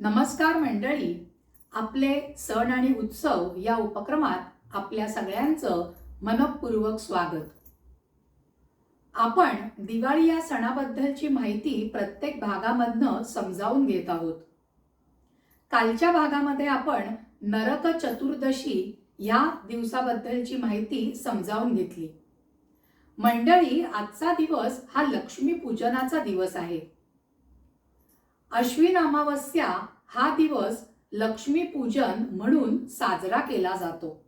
नमस्कार मंडळी. आपले सण आणि उत्सव या उपक्रमात आपल्या सगळ्यांचं मनपूर्वक स्वागत. आपण दिवाळी या सणाबद्दलची माहिती प्रत्येक भागामधनं समजावून घेत आहोत. कालच्या भागामध्ये आपण नरक चतुर्दशी या दिवसाबद्दलची माहिती समजावून घेतली. मंडळी आजचा दिवस हा लक्ष्मी पूजनाचा दिवस आहे. अश्विन अमावस्या हा दिवस लक्ष्मीपूजन म्हणून साजरा केला जातो.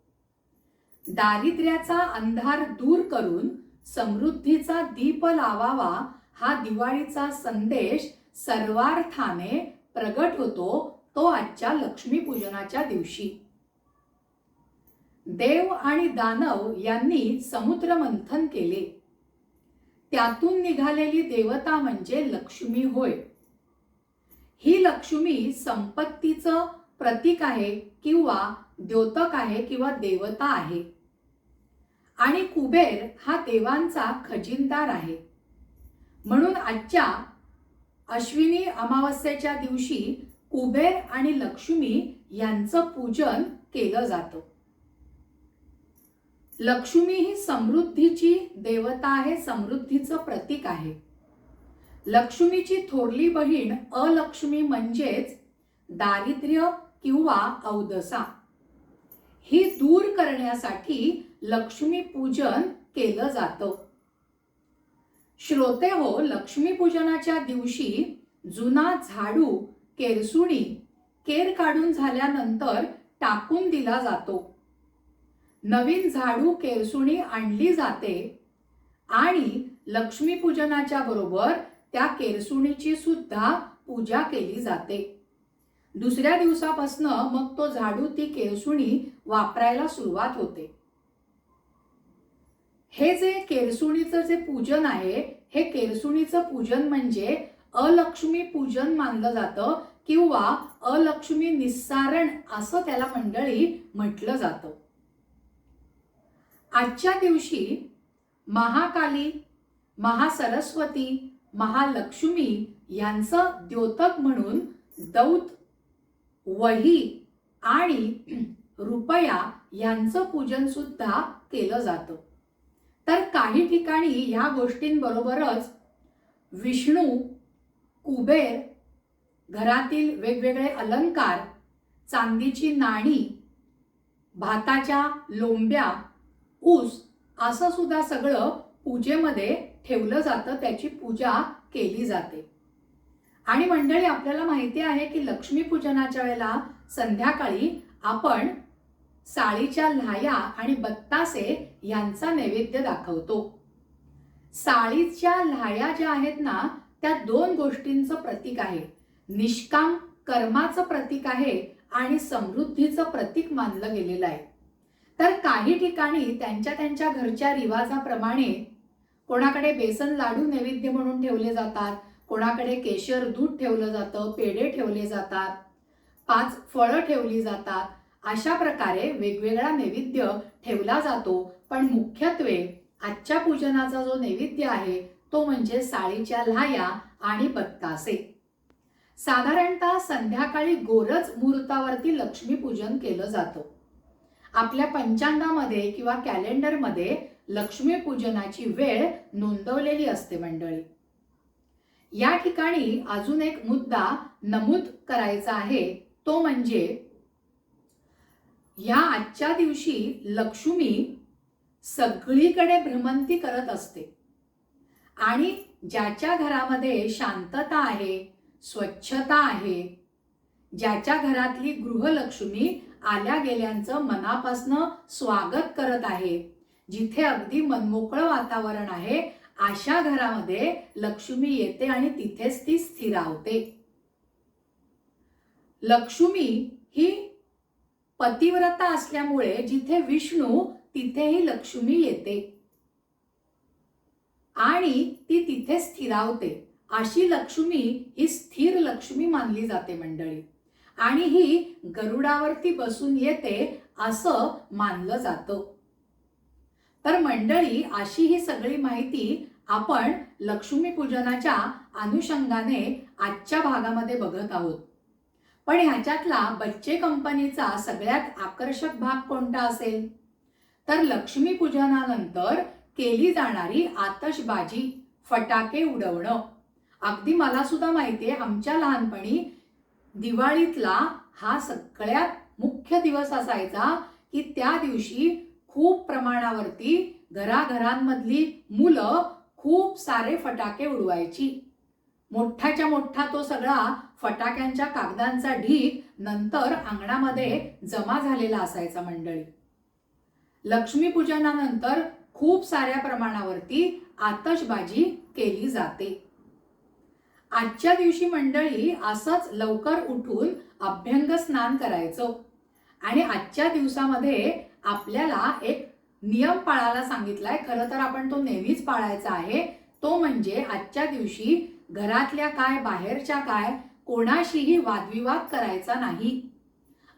दारिद्र्याचा अंधार दूर करून समृद्धीचा दीप लावावा हा दिवाळीचा संदेश सर्वार्थाने प्रगट होतो तो आजच्या लक्ष्मीपूजनाच्या दिवशी. देव आणि दानव यांनी समुद्र मंथन केले. त्यातून निघालेली देवता म्हणजे लक्ष्मी होय. ही लक्ष्मी संपत्तीचं प्रतीक आहे किंवा द्योतक आहे किंवा देवता आहे. आणि कुबेर हा देवांचा खजिनदार आहे. म्हणून आजच्या अश्विनी अमावस्येच्या दिवशी कुबेर आणि लक्ष्मी यांचं पूजन केलं जातं. लक्ष्मी ही समृद्धीची देवता आहे समृद्धीचं प्रतीक आहे. लक्ष्मीची थोरली बहीण अलक्ष्मी म्हणजेच दारिद्र्य किंवा अवदसा. ही दूर करण्यासाठी लक्ष्मी पूजन केलं जातं. श्रोते हो लक्ष्मी पूजनाच्या दिवशी जुना झाडू केरसुणी केर काढून झाल्यानंतर टाकून दिला जातो. नवीन झाडू केरसुणी आणली जाते आणि लक्ष्मी पूजनाच्या बरोबर त्या केरसुणीची सुद्धा पूजा केली जाते. दुसऱ्या दिवसापासनं मग तो झाडू ती केरसुणी वापरायला सुरुवात होते. हे जे केरसुणीचं जे पूजन आहे हे केरसुणीचं पूजन म्हणजे अलक्ष्मी पूजन मानलं जातं किंवा अलक्ष्मी निस्सारण असं त्याला मंडळी म्हटलं जातं. आजच्या दिवशी महाकाली महासरस्वती महालक्ष्मी यांचं द्योतक म्हणून दौत वही आणि रुपया यांचं पूजन सुद्धा केलं जातं. तर काही ठिकाणी ह्या गोष्टींबरोबरच विष्णू कुबेर घरातील वेगवेगळे अलंकार चांदीची नाणी भाताच्या लोंब्या ऊस असं सुद्धा सगळं पूजेमध्ये ठेवलं जातं त्याची पूजा केली जाते. आणि मंडळी आपल्याला माहिती आहे की लक्ष्मी पूजनाच्या वेळेला संध्याकाळी आपण साळीच्या लाह्या आणि बत्तासे यांचा नैवेद्य दाखवतो. साळीच्या लाह्या ज्या आहेत ना त्या दोन गोष्टींचं प्रतीक आहे. निष्काम कर्माचं प्रतीक आहे आणि समृद्धीचं प्रतीक मानलं गेलेलं आहे. तर काही ठिकाणी त्यांच्या त्यांच्या घरच्या रिवाजाप्रमाणे कोणाकडे बेसन लाडू नैवेद्य म्हणून ठेवले जातात कोणाकडे केशर दूध ठेवलं जातं पेढे ठेवले जातात पाच फळं ठेवली जातात अशा प्रकारे वेगवेगळा नैवेद्य ठेवला जातो. पण मुख्यत्वे आजच्या पूजनाचा जो नैवेद्य आहे तो म्हणजे साळीच्या लाया आणि बत्तासे. साधारणतः संध्याकाळी गोरज मुहूर्तावरती लक्ष्मीपूजन केलं जातं. आपल्या पंचांगामध्ये किंवा कॅलेंडरमध्ये लक्ष्मीपूजनाची वेळ नोंदवलेली असते मंडळी. या ठिकाणी अजून एक मुद्दा नमूद करायचा आहे. तो म्हणजे या आजच्या दिवशी लक्ष्मी सगळीकडे भ्रमंती करत असते. आणि ज्याच्या घरामध्ये शांतता आहे स्वच्छता आहे ज्याच्या घरातली गृहलक्ष्मी आल्या गेल्यांचं मनापासनं स्वागत करत आहे जिथे अगदी मनमोकळं वातावरण आहे अशा घरामध्ये लक्ष्मी येते आणि तिथेच ती स्थिरावते लक्ष्मी ही पतिव्रता असल्यामुळे जिथे विष्णू तिथेही लक्ष्मी येते. आणि ती तिथे स्थिरावते. अशी लक्ष्मी ही स्थिर लक्ष्मी मानली जाते मंडळी. आणि ही गरुडावरती बसून येते असं मानलं जातं. तर मंडळी अशी ही सगळी माहिती आपण लक्ष्मीपूजनाच्या अनुषंगाने आजच्या भागामध्ये बघत आहोत. पण ह्याच्यातला बच्चे कंपनीचा सगळ्यात आकर्षक भाग कोणता असेल? तर लक्ष्मीपूजनानंतर केली जाणारी आतषबाजी फटाके उडवणं. अगदी मला सुद्धा आहे आमच्या लहानपणी दिवाळीतला हा सगळ्यात मुख्य दिवस असायचा की त्या दिवशी खूप प्रमाणावरती घराघरांमधली मुलं खूप सारे फटाके उडवायची. मोठाच्या मोठा तो सगळा फटाक्यांच्या कागदांचा ढीग नंतर अंगणामध्ये जमा झालेला असायचा मंडळी. लक्ष्मीपूजनानंतर खूप साऱ्या प्रमाणावरती आतषबाजी केली जाते. आजच्या दिवशी मंडळी असंच लवकर उठून अभ्यंग स्नान करायचं. आणि आजच्या दिवसामध्ये आपल्याला एक नियम पाळायला सांगितलाय. खरं तर आपण तो नेहमीच पाळायचा आहे. तो म्हणजे आजच्या दिवशी घरातल्या काय बाहेरच्या काय कोणाशीही वादविवाद करायचा नाही.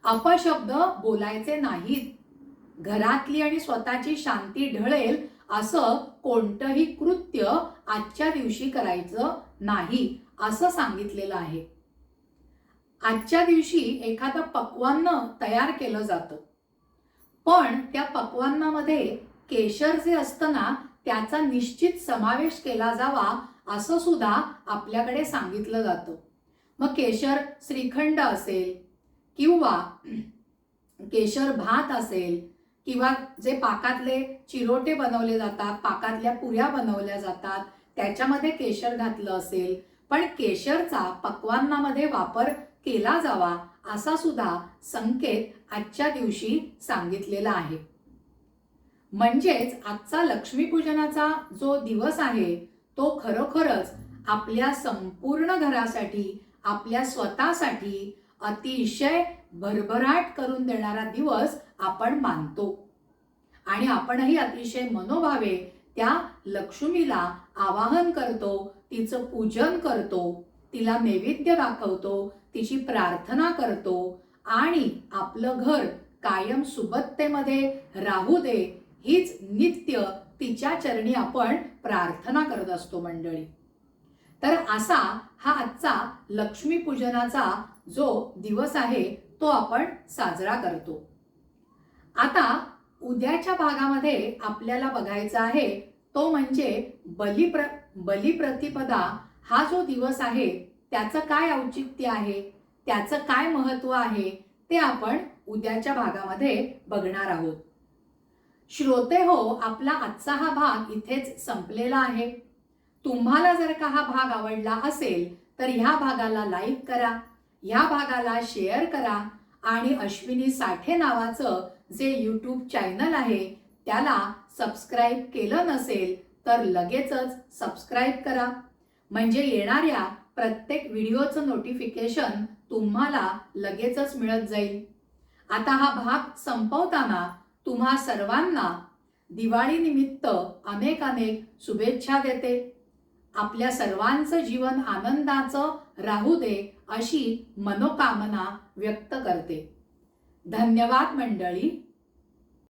अपशब्द बोलायचे नाहीत. घरातली आणि स्वतःची शांती ढळेल असं कोणतंही कृत्य आजच्या दिवशी करायचं नाही असं सांगितलेलं आहे. आजच्या दिवशी एखादं पक्वान्न तयार केलं जातं. पण त्या पक्वांनामध्ये केशर जे असतं ना त्याचा निश्चित समावेश केला जावा असं सुद्धा आपल्याकडे सांगितलं जातं. मग केशर श्रीखंड असेल किंवा केशर भात असेल किंवा जे पाकातले चिरोटे बनवले जातात पाकातल्या पुऱ्या बनवल्या जातात त्याच्यामध्ये केशर घातलं असेल पण केशरचा पक्वांनामध्ये वापर केला जावा असा सुद्धा संकेत आजच्या दिवशी सांगितलेला आहे. म्हणजेच आजचा लक्ष्मीपूजनाचा जो दिवस आहे तो खरोखरच आपल्या संपूर्ण घरासाठी आपल्या स्वतःसाठी अतिशय भरभराट करून देणारा दिवस आपण मानतो. आणि आपणही अतिशय मनोभावे त्या लक्ष्मीला आवाहन करतो तिचं पूजन करतो तिला नैवेद्य दाखवतो तिची प्रार्थना करतो आणि आपलं घर कायम सुबत्तेमध्ये राहू दे हीच नित्य तिच्या चरणी आपण प्रार्थना करत असतो मंडळी. तर असा हा आजचा लक्ष्मीपूजनाचा जो दिवस आहे तो आपण साजरा करतो. आता उद्याच्या भागामध्ये आपल्याला बघायचा आहे तो म्हणजे बलिप्र बलिप्रतिपदा हा जो दिवस आहे त्याचं काय औचित्य आहे त्याचं काय महत्त्व आहे ते आपण उद्याच्या भागामध्ये बघणार आहोत. श्रोते हो आपला आजचा हा भाग इथेच संपलेला आहे. तुम्हाला जर का हा भाग आवडला असेल तर ह्या भागाला लाईक करा ह्या भागाला शेअर करा आणि अश्विनी साठे नावाचं जे यूट्यूब चॅनल आहे त्याला सबस्क्राईब केलं नसेल तर लगेचच सबस्क्राईब करा. म्हणजे येणाऱ्या प्रत्येक व्हिडिओचं नोटिफिकेशन तुम्हाला लगेचच मिळत जाईल. आता हा भाग संपवताना तुम्हा सर्वांना दिवाळीनिमित्त अनेक अनेक शुभेच्छा देते. आपल्या सर्वांचं जीवन आनंदाचं राहू दे अशी मनोकामना व्यक्त करते. धन्यवाद मंडळी.